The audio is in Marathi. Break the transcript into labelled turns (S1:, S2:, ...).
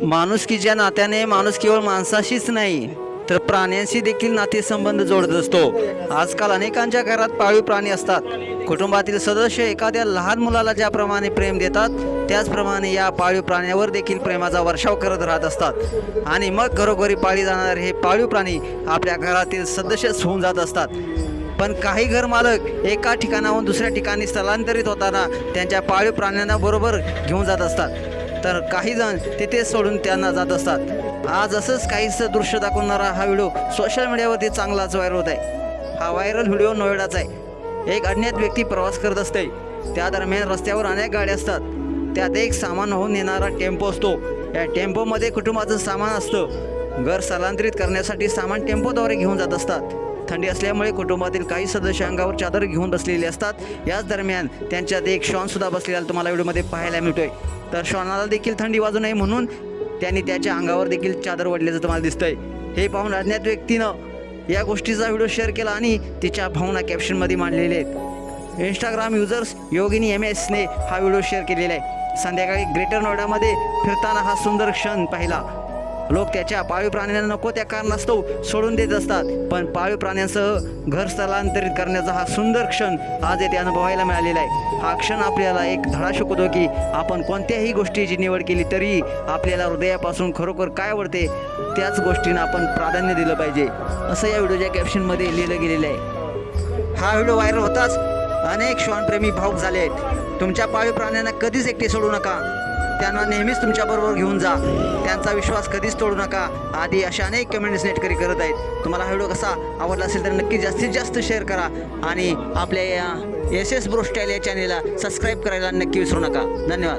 S1: माणुसकीच्या नात्याने माणूस केवळ माणसाशीच नाही तर प्राण्यांशी देखील नातेसंबंध जोडत असतो. आजकाल अनेकांच्या घरात पाळीव प्राणी असतात. कुटुंबातील सदस्य एखाद्या लहान मुलाला ज्याप्रमाणे प्रेम देतात त्याचप्रमाणे या पाळीव प्राण्यावर देखील प्रेमाचा वर्षाव करत राहत असतात. आणि मग घरोघरी पाळी जाणारे हे पाळीव प्राणी आपल्या घरातील सदस्यच होऊन जात असतात. पण काही घरमालक एका ठिकाणाहून दुसऱ्या ठिकाणी स्थलांतरित होताना त्यांच्या पाळीव प्राण्यांना बरोबर घेऊन जात असतात. तर काही जण तिथेच सोडून त्यांना जात असतात. आज असंच काहीसं दृश्य दाखवणारा हा व्हिडिओ सोशल मीडियावरती चांगलाच व्हायरल होत आहे. हा व्हायरल व्हिडिओ नोएडाचा आहे. एक अज्ञात व्यक्ती प्रवास करत असते. त्या दरम्यान रस्त्यावर अनेक गाड्या असतात. त्यात एक सामान होऊन येणारा टेम्पो असतो. या टेम्पोमध्ये कुटुंबाचं सामान असतं. घर स्थलांतरित करण्यासाठी सामान टेम्पोद्वारे घेऊन जात असतात. थंडी असल्यामुळे कुटुंबातील काही सदस्य अंगावर चादर घेऊन बसलेले असतात. याच दरम्यान त्यांच्यात एक शॉन सुद्धा बसलेला तुम्हाला व्हिडिओमध्ये पाहायला मिळतोय. तर शॉनाला देखील थंडी वाजू नये म्हणून त्यांनी त्याच्या अंगावर देखील चादर ओढल्याचं तुम्हाला दिसतंय. हे पाहून अज्ञात व्यक्तीनं या गोष्टीचा व्हिडिओ शेअर केला आणि तिच्या भावना कॅप्शनमध्ये मांडलेले आहेत. इंस्टाग्राम युजर्स योगिनी एम एसने हा व्हिडिओ शेअर केलेला आहे. संध्याकाळी ग्रेटर नोएडामध्ये फिरताना हा सुंदर क्षण पाहिला. लोक त्याच्या पाळीव प्राण्यांना नको त्या कारणास्तव सोडून देत असतात. पण पाळीव प्राण्यांसह घर स्थलांतरित करण्याचा हा सुंदर क्षण आज येथे अनुभवायला मिळालेला आहे. हा क्षण आपल्याला एक धडा शिकवतो की आपण कोणत्याही गोष्टीची निवड केली तरी आपल्याला हृदयापासून खरोखर काय आवडते त्याच गोष्टींना आपण प्राधान्य दिलं पाहिजे. असं या व्हिडिओच्या कॅप्शनमध्ये लिहिलं गेलेलं आहे. हा व्हिडिओ व्हायरल होताच अनेक श्वानप्रेमी भाऊक झाले आहेत. तुमच्या पाळीव प्राण्यांना कधीच एकटे सोडू नका. त्यांना नेहमीच तुमच्याबरोबर घेऊन जा. त्यांचा विश्वास कधीच तोडू नका. आधी अशा अनेक कमेंट्स नेटकरी करत आहेत. तुम्हाला हा व्हिडिओ कसा आवडला असेल तर नक्की जास्तीत जास्त शेअर करा. आणि आपल्या या एस एस ब्रोस्टाईल या चॅनेलला सबस्क्राईब करायला नक्की विसरू नका. धन्यवाद.